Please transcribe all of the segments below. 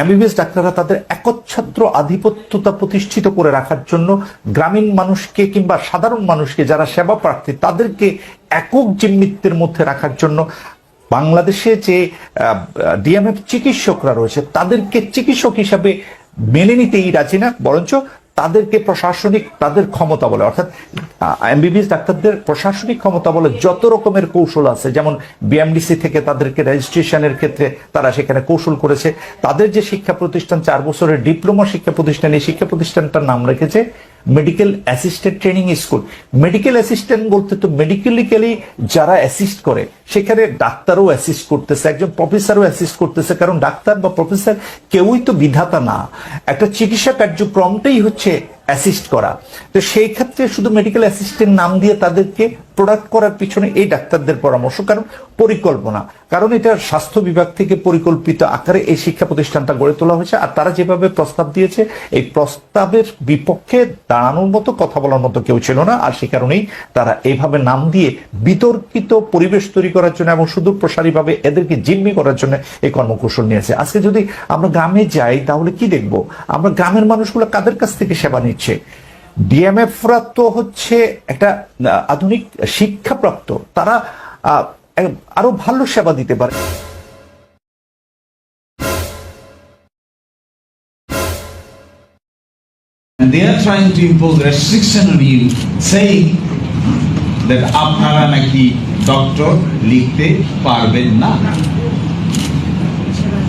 MBBS ডাক্তাররা তাদের একচ্ছত্র আধিপত্যতা প্রতিষ্ঠিত করে রাখার জন্য গ্রামীণ মানুষকে কিংবা সাধারণ মানুষকে যারা সেবা প্রার্থী, তাদেরকে একক জিম্মিত্বের মধ্যে রাখার জন্য বাংলাদেশে যে ডিএমএফ চিকিৎসকরা রয়েছে, তাদেরকে চিকিৎসক হিসাবে মেনে নিতেই রাজি না। বরঞ্চ তাদেরকে প্রশাসনিক, তাদের ক্ষমতা বলে, অর্থাৎ এমবিবিএস ডাক্তারদের প্রশাসনিক ক্ষমতা বলে যত রকমের কৌশল আছে, যেমন বিএমডিসি থেকে তাদেরকে রেজিস্ট্রেশনের ক্ষেত্রে তারা সেখানে কৌশল করেছে, তাদের যে শিক্ষা প্রতিষ্ঠান, চার বছরের ডিপ্লোমা শিক্ষা প্রতিষ্ঠান, এই শিক্ষা প্রতিষ্ঠানটার নাম রেখেছে medical assistant training school medical assistant বলতে তো মেডিকেলিক্যালি যারা অ্যাসিস্ট করে, সেখানে ডাক্তারও অ্যাসিস্ট করতেছে, একজন প্রফেসরও অ্যাসিস্ট করতেছে, কারণ ডাক্তার বা প্রফেসর কেউই তো বিধাতা না। একটা চিকিৎসা কার্যক্রমটাই হচ্ছে অ্যাসিস্ট করা। তো সেই ক্ষেত্রে শুধু মেডিকেল অ্যাসিস্ট্যান্ট নাম দিয়ে তাদেরকে প্রোডাক্ট করার পিছনে এই ডাক্তারদের পরামর্শ, কারণ পরিকল্পনা। কারণ এটা স্বাস্থ্য বিভাগ থেকে পরিকল্পিত আকারে এই শিক্ষা প্রতিষ্ঠানটা গড়ে তোলা হয়েছে, আর তারা যেভাবে প্রস্তাব দিয়েছে, এই প্রস্তাবের বিপক্ষে দাঁড়ানোর মতো, কথা বলার মতো কেউ ছিল না, আর সে কারণেই তারা এইভাবে নাম দিয়ে বিতর্কিত পরিবেশ তৈরি করার জন্য এবং সুদূর প্রসারীভাবে এদেরকে জিম্মি করার জন্য এই কর্মকৌশল নিয়েছে। আজকে যদি আমরা গ্রামে যাই, তাহলে কি দেখব? আমরা গ্রামের মানুষগুলো কাদের কাছ থেকে সেবা নিচ্ছে? ডিএমএফরা তো হচ্ছে একটা আধুনিক শিক্ষাপ্রাপ্ত। তারা আরও ভালো সেবা দিতে পারে। And they are trying to impose restriction on you, saying that আপনারা নাকি ডক্টর লিখতে পারবেন না।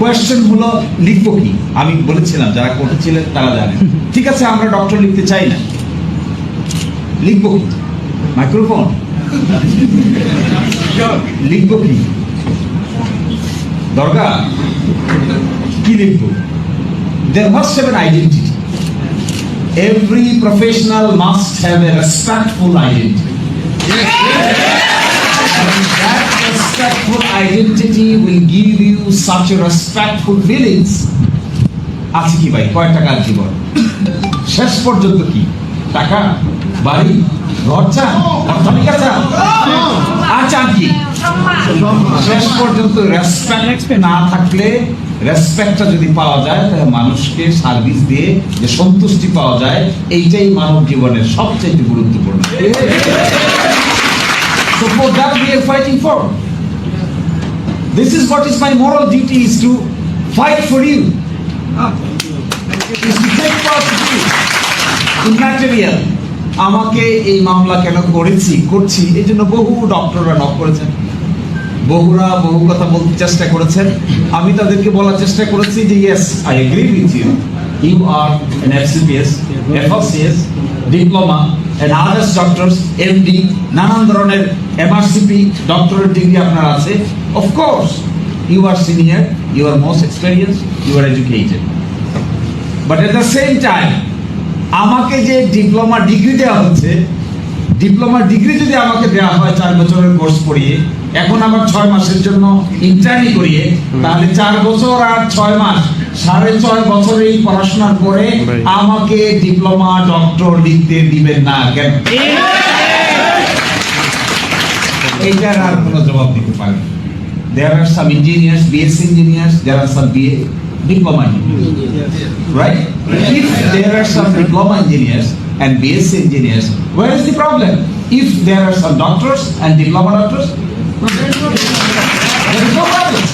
কোয়েশ্চেন হলো লিখব কি আমি বলেছিলাম যারা করছিলেন তারা জানেন ঠিক আছে আমরা ডক্টর লিখতে চাই না লিখব কি মাইক্রোফোন লিখব কি দরকার কি লিখব have an identity every professional must have a respectful identity. And that respectful identity will give you such a respectful feelings. আছে কি ভাই? কয় টাকার জীবন? শেষ পর্যন্ত কি? টাকা? বাড়ি? ঘর চান অর্থনিকা চান কি? শেষ পর্যন্ত রেসপেক্ট না থাকলে রেসপেক্টটা যদি পাওয়া যায়, তাহলে মানুষকে সার্ভিস দিয়ে যে সন্তুষ্টি পাওয়া যায়, এইটাই মানব জীবনের সবচেয়ে গুরুত্বপূর্ণ। So, for that we are fighting for. This is what is my moral duty, is to fight for you. Is to take part of you. Immaterial. আমাকে এই মামলা কেন করেছি করছি এই জন্য বহু ডক্টররা নক করেছেন বহুরা বহু কথা বলতে চেষ্টা করেছেন আমি তাদেরকে বলার চেষ্টা করেছি যে yes I agree with you you are an FCPS FSCS diploma and others doctors MD নানান ধরনের এমআরসিপি ডক্টরেট ডিগ্রি আপনার আছে of course you are senior you are most experience you are educated but at the same time আমাকে যে diploma degree দেওয়া হচ্ছে diploma degree যদি আমাকে দেওয়া হয় চার বছরের কোর্স করিয়ে এখন আমার ছয় মাসের জন্য ইন্টার্নি করিয়ে তাহলে চার বছর আর ছয় মাস সাড়ে ছয় বছর এই পড়াশোনার পরে আমাকে ডিপ্লোমা ডক্টর লিখতে দিবেন না কেন? এইটার আর কোনো জবাব দিতে পারে There are some engineers, BS engineers, there are some BA diploma engineers. Right? If there are some diploma engineers and BS engineers, where is the problem? If there are some doctors and diploma doctors, there is no problem.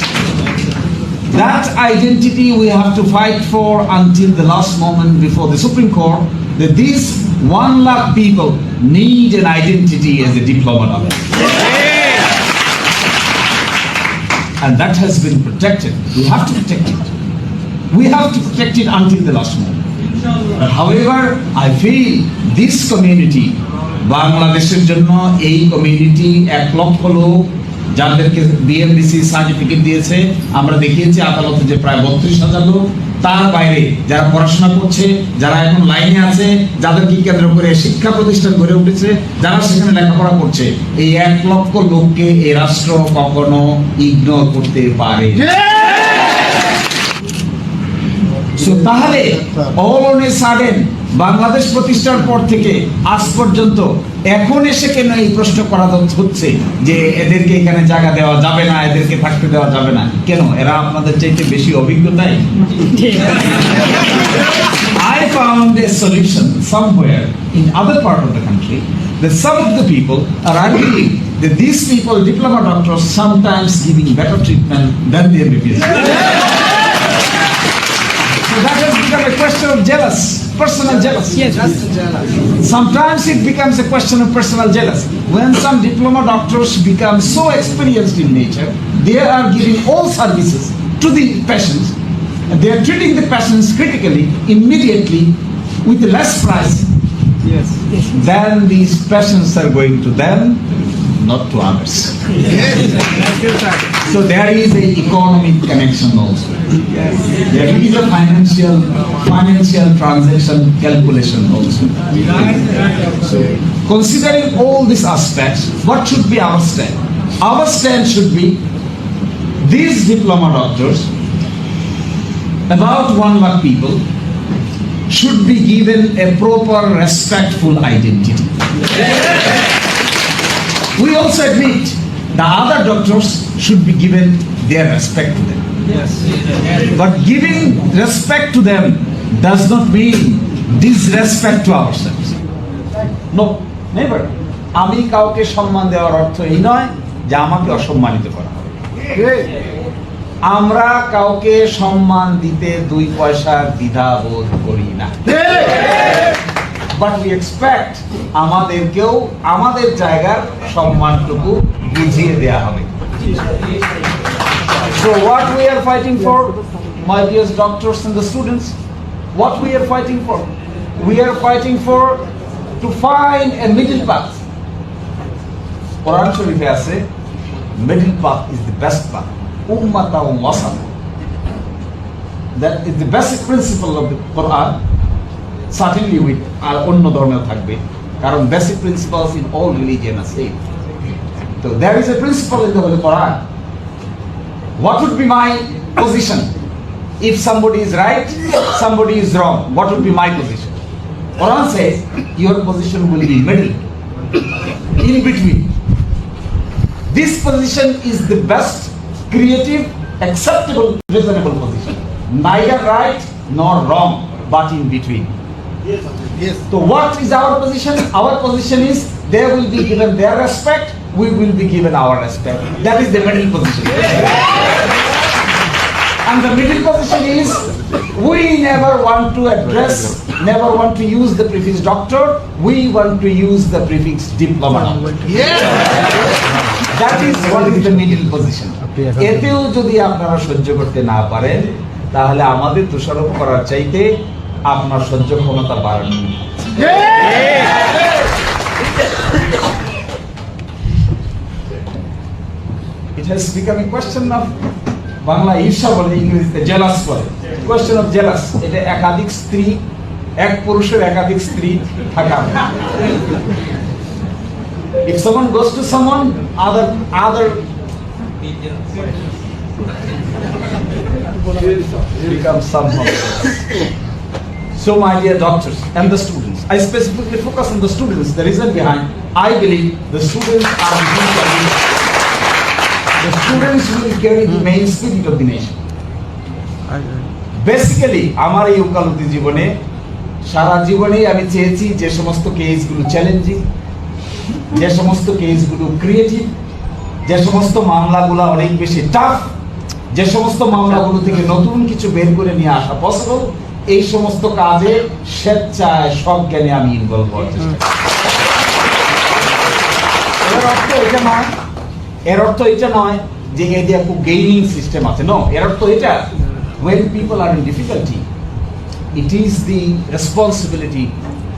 That identity we have to fight for until the last moment before the Supreme Court that these one lakh people need an identity as a diploma doctor. And that has been protected. We have to protect it. We have to protect it until the last moment. But however, I feel this community, বাংলাদেশের জন্য এই community এক লক্ষ লোক যাদেরকে BMDC certificate দিয়েছে আমরা দেখিয়েছি আদালতে যে প্রায় বত্রিশ হাজার লোক তার বাইরে যারা পড়াশোনা করছে যারা এখন লাইনে আছে যাদেরকে কেন্দ্র করে শিক্ষা প্রতিষ্ঠান গড়ে উঠেছে যারা সেখানে লেখাপড়া করছে এই এক লক্ষ লোককে এই রাষ্ট্র কখনো ইগনোর করতে পারে। তাহলে all on a sudden Bangladesh প্রতিষ্ঠার পর থেকে আজ পর্যন্ত এখন এসে কেন এই প্রশ্ন করা হচ্ছে যে এদেরকে এখানে জায়গা দেওয়া যাবে না, এদেরকে থাকতে দেওয়া যাবে না? কেন? এরা আপনাদের চাইতে বেশি অভিজ্ঞতাই I found a solution somewhere in other part of the country the some of the people are I believe the this people diploma doctor sometimes giving better treatment than the MBBS that has become. Personal jealousy. Yes. Sometimes it becomes a question of personal jealousy. When some diploma doctors become so experienced in nature, they are giving all services to the patients. And they are treating the patients critically, immediately, with less price. Yes. Then these patients are going to them, not to others. Yes. So there is a economic connection also. There is a financial financial transaction calculation also. So considering all these aspects, what should be our stand? Our stand should be these diploma doctors, about one lakh people, should be given a proper respectful identity. We also admit the other doctors should be given their respect to them. But giving respect to them does not mean disrespect to ourselves. No, never. আমি কাউকে সম্মান দেওয়ার অর্থ এই নয় যে আমাকে অসম্মানিত করা হবে আমরা কাউকে সম্মান দিতে দুই পয়সার দ্বিধা বোধ করি না বাট উই এক্সপেক্ট আমাদেরকেও আমাদের জায়গার সম্মানটুকু বুঝিয়ে দেয়া হবে So what we are fighting for, my dear doctors and the students, what we are fighting for? We are fighting for to find a middle path. Quran Sharif আছে middle path is the best path. Ummata wasat. That is the basic principle of the Quran. Certainly with আর অন্য ধর্মেও থাকবে কারণ basic principles in all religion are same. So there is a principle in the Holy Quran what would be my position? If somebody is right somebody is wrong what would be my position? Quran says your position will be middle in between. This position is the best creative acceptable reasonable position. Neither right nor wrong but in between. Yes. so what is our position? Our position is they will be given their respect, we will be given our respect. That is the middle position. And the middle position is we never want to address, never want to use the prefix doctor, we want to use the prefix diploma. That is what is the middle position. এতেও যদি আপনারা সহ্য করতে না পারেন তাহলে আমাদের দোষারোপ করার চাইতে আপনার সহ্য ক্ষমতা বাড়ানো It has become a question of Bangla ঈর্ষা বলে ইংরেজিতে জেলাস বলে কোয়েশ্চেন অফ জেলাস এটা একাধিক স্ত্রী এক পুরুষের একাধিক স্ত্রী থাকা If someone goes to someone, other other becomes somehow. So, my dear doctors and the students, I specifically focus on the students. The reason behind, I believe the students are the the students will carry the main spirit of the nation. Basically আমার এই উকালতি জীবনে, সারা জীবনেই আমি চেয়েছি যে সমস্ত কেসগুলো challenging যে সমস্ত কেসগুলো ক্রিয়েটিভ যে সমস্ত মামলাগুলো অনেক বেশি টাফ যে সমস্ত মামলাগুলো থেকে নতুন কিছু বের করে নিয়ে আসা পসিবল এই সমস্ত কাজে স্বেচ্ছায় সজ্ঞানে আমি ইনভলভ হওয়ার চেষ্টা। এটা এর অর্থ এটা নয় যে এ দিয়ে খুব গেইনিং সিস্টেম আছে নো এর অর্থ এটা when people are in difficulty it is the responsibility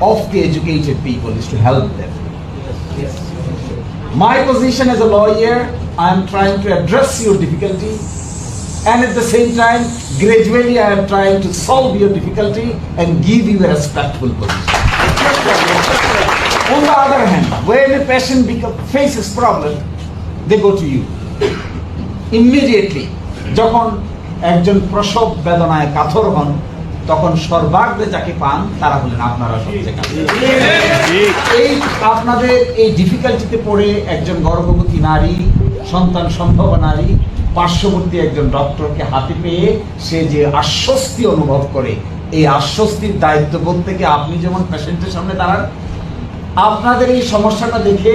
of the educated people is to help them my position as a lawyer i am trying to address your difficulty and at the same time gradually i am trying to solve your difficulty and give you a respectful position on the other hand when a patient faces problem they go to you. Immediately, যখন একজন প্রসব বেদনায় কাতর হন, তখন সর্বাগ্রে যাকে পান, তারা হলেন আপনারা সবচেয়ে এই আপনাদের এই ডিফিকাল্টিতে পড়ে একজন গর্ভবতী নারী, সন্তান সম্ভব নারী, পার্শ্ববর্তী একজন ডক্টরকে হাতে পেয়ে সে যে আশ্বস্তি অনুভব করে, এই আশ্বস্তির দায়িত্ব দায়িত্ববোধ থেকে আপনি যেমন পেশেন্টের সামনে দাঁড়ান আপনাদের এই সমস্যাটা দেখে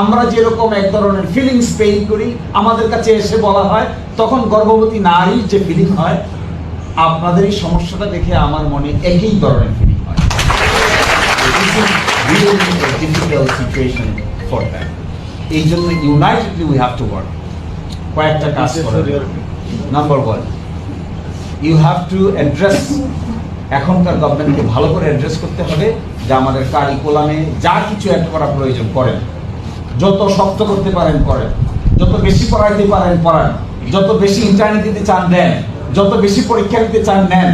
আমরা যেরকম এক ধরনের ফিলিংস পেইন করি আমাদের কাছে এসে বলা হয় তখন গর্ভবতী নারীর যে ফিলিং হয় আপনাদের এই সমস্যাটা দেখে আমার মনে একই ধরনের ফিলিং হয়. এই জন্য unitedly we have to work কয়েকটা কাজ number one you have to address এখনকার গভর্নমেন্টকে ভালো করে অ্যাড্রেস করতে হবে। যে আমাদের কারিকুলামে যা কিছু অ্যাড করা প্রয়োজন করেন। যত শক্ত করতে পারেন, করেন। যত বেশি পড়াইতে পারেন, পড়ান। যত বেশি ইন্টারনেট দিতে চান, দেন। যত বেশি পরীক্ষা দিতে চান, নেন।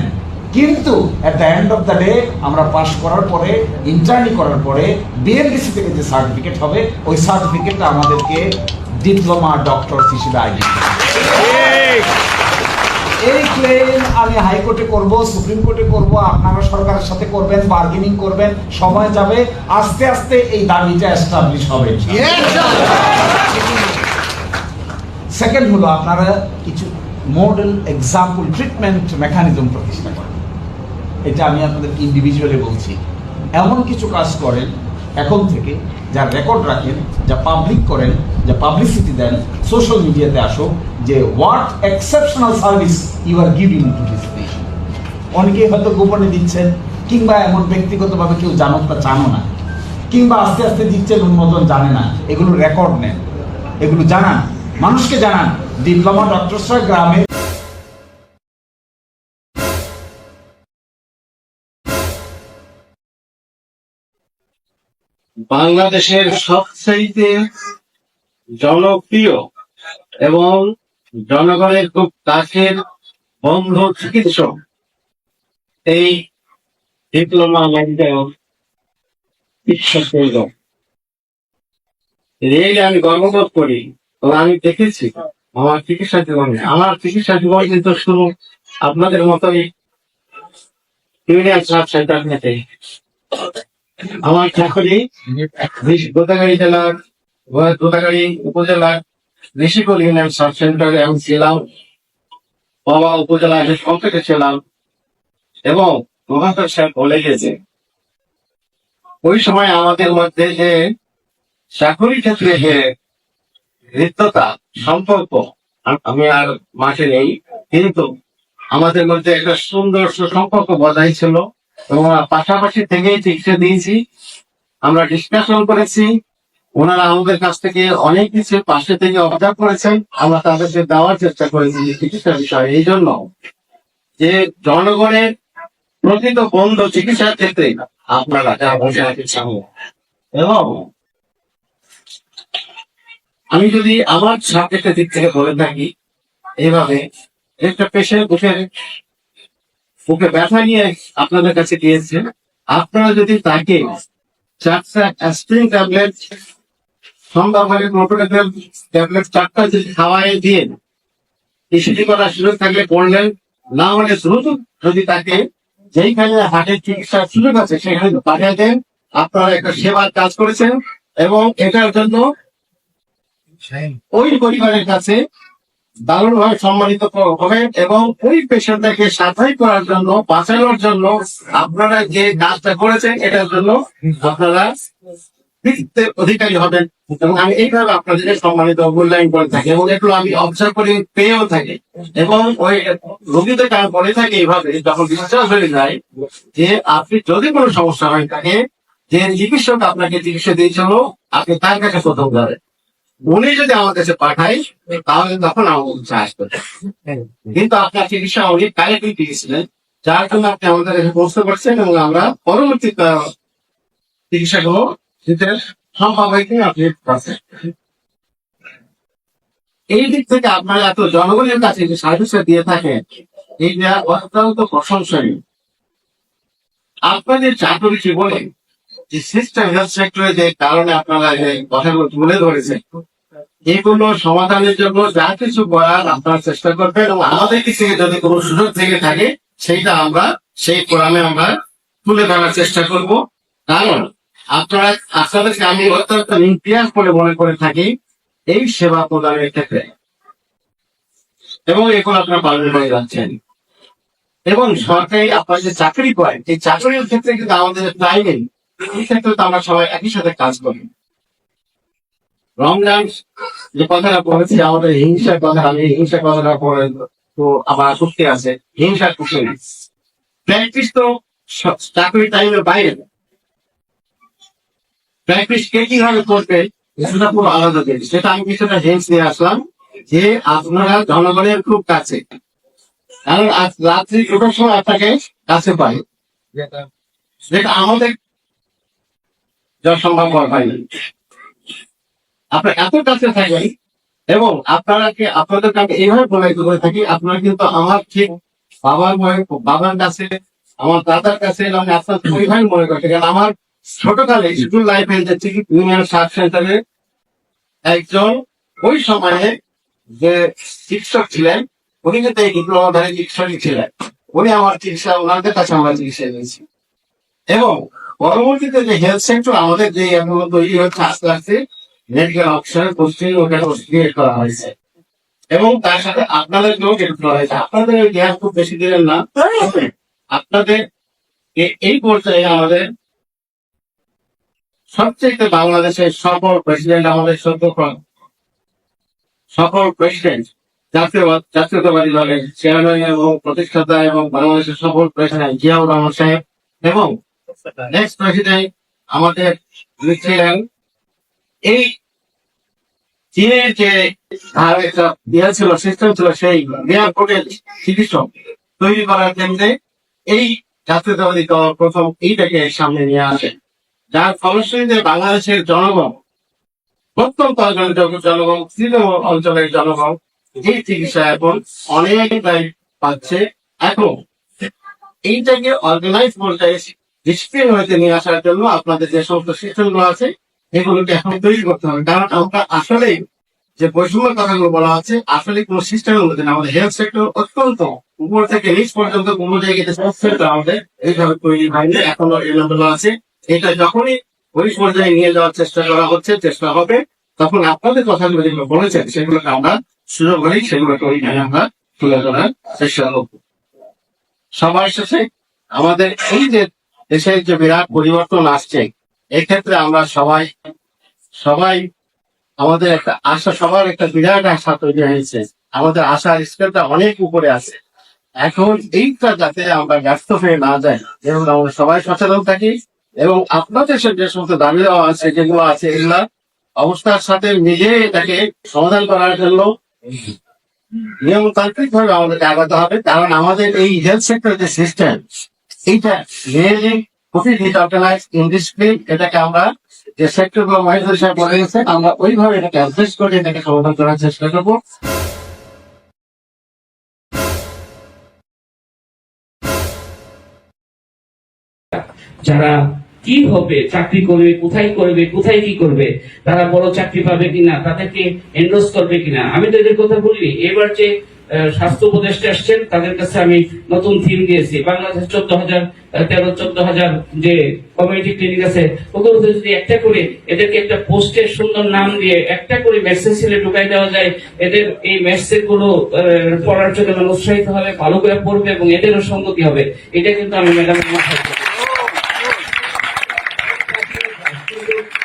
কিন্তু at the end of the day আমরা পাশ করার পরে ইন্টার্নি করার পরে বিএনডিসি থেকে যে সার্টিফিকেট হবে, ওই সার্টিফিকেটটা আমাদেরকে ডিপ্লোমা ডক্টর হিসেবে আইডি এই ক্লেম আমি হাইকোর্টে করব সুপ্রিম কোর্টে করব আপনারা সরকারের সাথে করবেন বার্গেনিং করবেন সময় যাবে আস্তে আস্তে এই দাবিটা এস্টাবলিশ হবে সেকেন্ড হলো আপনারা কিছু মডেল এক্সাম্পল ট্রিটমেন্ট মেকানিজম প্রতিষ্ঠা করেন। এটা আমি আপনাদের ইন্ডিভিজুয়ালি বলছি। এমন কিছু কাজ করেন এখন থেকে যা রেকর্ড রাখেন যা পাবলিক করেন যা পাবলিসিটি দেন সোশ্যাল মিডিয়াতে আসুক যে what exceptional service you are giving to this nation অনেকেই হয়তো গোপনে দিচ্ছেন, কিংবা এমন ব্যক্তিগতভাবে কেউ জানুক তা জানো না, কিংবা আস্তে আস্তে দিচ্ছেন অনুমোদন জানে না, এগুলো রেকর্ড নেন, এগুলো জানান, মানুষকে জানান। ডিপ্লোমা ডক্টরসরা গ্রামে বাংলাদেশের সবচাইতে জনপ্রিয় এবং জনগণের খুব কাছের বন্ধু চিকিৎসক এই ডিপ্লোমা মেডিকেল চিকিৎসক প্রয়োজন আমি গর্ববোধ করি আমি দেখেছি আমার চিকিৎসা জীবনে। আমার চিকিৎসা জীবন কিন্তু শুরু আপনাদের মতোই ইউনিয়ন সাব সেন্টার থেকে আমার চাকরি গোদাগাড়ি জেলার গোদাগাড়ি উপজেলার ঋষিকুল ইউনিয়ন সাব সেন্টারে আমি ছিলাম। বাবা উপজেলা সংকেতে ছিলাম এবং মহান্তর সাহেব বলে গেছে। ওই সময় আমাদের মধ্যে যে চাকরি ক্ষেত্রে যে হৃদ্যতা সম্পর্ক আমি আর মাঠে নেই, কিন্তু আমাদের মধ্যে একটা সুন্দর সুসম্পর্ক বজায় ছিল এবং পাশাপাশি থেকেই চিকিৎসা দিয়েছি। আমরা ডিসকাশন করেছি। ওনারা আমাদের কাছ থেকে অনেক কিছু পাশে থেকে অবজার্ভ করেছেন। আমরা তাদেরকে দেওয়ার চেষ্টা করেছি চিকিৎসা বিষয়ে। এই জন্য যে জনগণের প্রকৃত বন্ধ চিকিৎসার ক্ষেত্রে আপনারা যা বসে আছেন সামনে। এবং আমি যদি আমার সাবজেক্টের দিক থেকে বলে থাকি, এইভাবে একটা পেশেন্ট উঠে বুকে ব্যথা নিয়ে আপনাদের কাছে দিয়েছে। আপনারা যদি তাকে চারটা অ্যাসপিরিন ট্যাবলেট সম্ভবভাবে মোটোরেজল ট্যাবলেট চারটা যদি খাওয়াই দিয়ে ইসিজি করার সুযোগ থাকলে করলেন। না হলে দ্রুত যদি তাকে যেইখানে হার্টের চিকিৎসার সুযোগ আছে সেখানে পাঠিয়ে দেন। আপনারা একটা সেবার কাজ করেছেন এবং এটার জন্য ওই পরিবারের কাছে দারুণভাবে সম্মানিত হবেন এবং ওই পেশেন্টটাকে সাফাই করার জন্য বাঁচানোর জন্য আপনারা যে কাজটা করেছেন এটার জন্য আপনারা কৃতিত্বের অধিকারী হবেন এবং আমি এইভাবে আপনাদের সম্মানিত মূল্যায়ন করে থাকি এবং এগুলো আমি অবজার্ভ করে পেয়েও থাকি। এবং ওই রোগীদেরকে আমি বলে থাকি এইভাবে, যখন বিশ্বাস হয়ে যায় যে আপনি যদি কোনো সমস্যা হয় থাকে যে চিকিৎসক আপনাকে চিকিৎসা দিয়েছিল, আপনি তার কাছে প্রথম যাবেন। উনি যদি আমার কাছে পাঠায়, তাহলে তখন আমার কাছে আসবে। কিন্তু আপনার চিকিৎসা উনি কালেক্টলি দিয়েছিলেন, যার জন্য আপনি আমাদের কাছে পৌঁছতে পারছেন এবং আমরা পরবর্তী চিকিৎসাগুলো এই দিক থেকে আপনারা এত জনগণের কাছে যে সার্ভিসটা দিয়ে থাকেন এইটা অত্যন্ত প্রশংসনীয়। আপনাদের চাকরি জীবনে যে সিস্টেম হেলথ সেক্টরে যে কারণে আপনারা যে কথাগুলো তুলে ধরেছেন এগুলো সমাধানের জন্য যা কিছু করার আপনারা চেষ্টা করবেন এবং আমাদের দিক থেকে যদি কোনো সুযোগ থেকে থাকে, সেইটা আমরা, সেই ফোরামে আমরা তুলে ধরার চেষ্টা করব। কারণ আপনারা আপনাদেরকে আমি অত্যন্ত ইতিহাস বলে মনে করে থাকি এই সেবা প্রদানের ক্ষেত্রে। এবং এখন আপনারা পালন করে যাচ্ছেন এবং সরকারি আপনারা যে চাকরি করেন এই চাকরির ক্ষেত্রে কিন্তু আমাদের টাইমিং এই ক্ষেত্রে তো আমরা সবাই একই সাথে কাজ করি। রমজান যে কথাটা বলেছি, আমাদের হিংসার কথা, আমি হিংসার কথাটা পরে তো আমার আসক্তি আছে। হিংসার কুশল প্র্যাকটিস তো চাকরি টাইমের বাইরে। কীভাবে সেটা পুরো আলাদা সেটা আমি কিছুটা আসলাম যে আপনারা জনগণের খুব কাছে। কারণ আজ রাত্রি দুটোর সময় আপনাকে কাছে পাই। যেটা আমাদের সম্ভব হয়নি আপনার এত কাছে থাকেন এবং আপনারা কি আপনাদেরকে আমি এইভাবে প্রবাহিত করে থাকি, আপনারা কিন্তু আমার ঠিক বাবার বাবার কাছে, আমার দাদার কাছে এবং আপনার ওইভাবে মনে করছে কারণ আমার ছোটকালে স্কুল লাইফে যে চিকিৎ ইউনিয়ন সাব সেন্টারে একজন ওই সময়ে যে শিক্ষক ছিলেন উনি কিন্তু এই ডিপ্লোমাধারী চিকিৎসকই ছিলেন। উনি আমার চিকিৎসা ওনাদের কাছে আমরা চিকিৎসা নিয়েছি। এবং পরবর্তীতে যে হেলথ সেক্টর আমাদের যে এখন তৈরি হচ্ছে আস্তে আস্তে মেডিকেল অফিসারের পোস্টিং ওখানে ক্রিয়েট করা হয়েছে। এবং তার সাথে আপনাদের কেউ ক্রিয়েট করা হয়েছে। আপনাদের খুব বেশি দিলেন না। আপনাদের এই পর্যায়ে আমাদের সবচেয়ে বাংলাদেশের সফল প্রেসিডেন্ট আমাদের সদ্য সফল প্রেসিডেন্ট জাতীয় জাতীয়তাবাদী দলের চেয়ারম্যান এবং প্রতিষ্ঠাতা এবং বাংলাদেশের সফল প্রেসিডেন্ট জিয়াউর রহমান সাহেব এবং নেক্সট প্রেসিডেন্ট আমাদের ছিলেন এই চীনের যে ইয়ে ছিল সিস্টেম ছিল, সেই এয়ারপোর্টের চিকিৎসক তৈরি করার কেন্দ্রে এই জাতীয়তাবাদী দল প্রথম এইটাকে সামনে নিয়ে আসে। যার ফলশ্রুতিতে বাংলাদেশের জনগণ প্রত্যন্ত জনগণ, তৃণমূল অঞ্চলের জনগণ যে চিকিৎসা এখন অনেকটাই পাচ্ছে। এখন এইটাকে অর্গানাইজ পর্যায়ে ডিসিপ্লিন হইতে নিয়ে আসার জন্য আপনাদের যে সমস্ত সিস্টেমগুলো আছে, এগুলোকে এখন তৈরি করতে হবে। কারণ আমরা আসলেই যে বৈষম্যের কথাগুলো বলা আছে আসলে কোনো সিস্টেমের মধ্যে না। আমাদের হেলথ সেক্টর অত্যন্ত উপর থেকে নিচ পর্যন্ত কোনো জায়গায় আমাদের এইভাবে তৈরি হয়নি, এখনও এলোমেলো আছে। এটা যখনই ওই পর্যায়ে নিয়ে যাওয়ার চেষ্টা করা হচ্ছে, চেষ্টা হবে, তখন আপনাদের কথাগুলো যেগুলো বলেছেন, সেগুলোকে আমরা সুযোগ করি, সেগুলোকে ওই ওইখানে আমরা তুলে ধরার চেষ্টা করব। সবার শেষে আমাদের এই যে দেশের যে বিরাট পরিবর্তন আসছে, এক্ষেত্রে আমরা সবাই সবাই আমাদের একটা আশা, সবার একটা বিরাট আশা তৈরি হয়েছে। আমাদের আশার স্কেলটা অনেক উপরে আছে। এখন এইটা যাতে আমরা ব্যস্ত হয়ে না যাই এবং আমরা সবাই সচেতন থাকি। এবং আপনাদের যে সমস্ত দাবি দেওয়া আছে, যেগুলো আছে, এগুলা অবস্থার সাথে নিজে এটাকে সমাধান করার জন্য নিয়মতান্ত্রিক ভাবে আমাদেরকে আগাতে হবে, কারণ আমাদের এই হেলথ সেক্টর যে সিস্টেম এইটা রিয়েলি খুবই ডিসঅর্গানাইজ ইনডিসপ্লিন এটাকে আমরা যে সেক্টরগুলো মহেন্দ্র সাহেব বলে গেছে আমরা ওইভাবে এটাকে অ্যাডজাস্ট করে এটাকে সমাধান করার চেষ্টা করব। যারা কি হবে, চাকরি করবে, কোথায় করবে, কোথায় কি করবে, তারা বড় চাকরি পাবে কিনা, তাদেরকে এন্ডোজ করবে কিনা, আমি তো এদের কথা বলিনি। এবার যে স্বাস্থ্য উপদেষ্টা আসছেন, তাদের কাছে আমি নতুন থিম দিয়েছি। বাংলাদেশ চোদ্দ হাজার তেরো, চোদ্দ হাজার যে কমিউনিটি ক্লিনিক আছে ওগুলো যদি একটা করে এদেরকে একটা পোস্টের সুন্দর নাম দিয়ে একটা করে মেসেজ ছেলে ঢুকাই দেওয়া যায়, এদের এই মেসেজগুলো পড়ার জন্য উৎসাহিত হবে, ভালো করে পড়বে এবং এদেরও সঙ্গতি হবে। এটা কিন্তু আমি ম্যাডাম মাথায় দিই।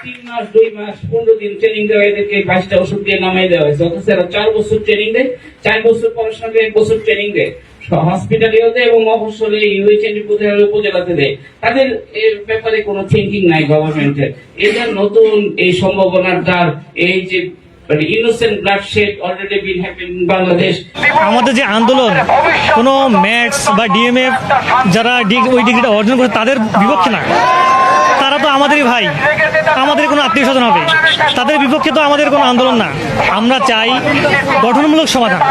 তিন মাস দুই মাস, পনেরো দিন ট্রেনিং দেওয়া এদেরকে বাইশটা ওষুধ দিয়ে নামাই দেওয়া হয়েছে অথচ এরা চার বছর ট্রেনিং দেয়, চার বছর পড়াশোনা করে এক বছর ট্রেনিং দেয়। এবং মফসলে উপজেলাতে দেয়। তাদের এর ব্যাপারে কোনো থিঙ্কিং নাই গভর্নমেন্টের নতুন এই সম্ভাবনার দ্বার, এই যে মানে আমাদের যে আন্দোলন, কোনো ম্যাথস বা ডিএমএফ যারা ওই ডিগ্রিটা অর্জন করে তাদের বিপক্ষে না। তারা তো আমাদেরই ভাই। আমাদের কোনো আত্মীয় স্বজন হবে। তাদের বিপক্ষে তো আমাদের কোনো আন্দোলন না। আমরা চাই গঠনমূলক সমাধান।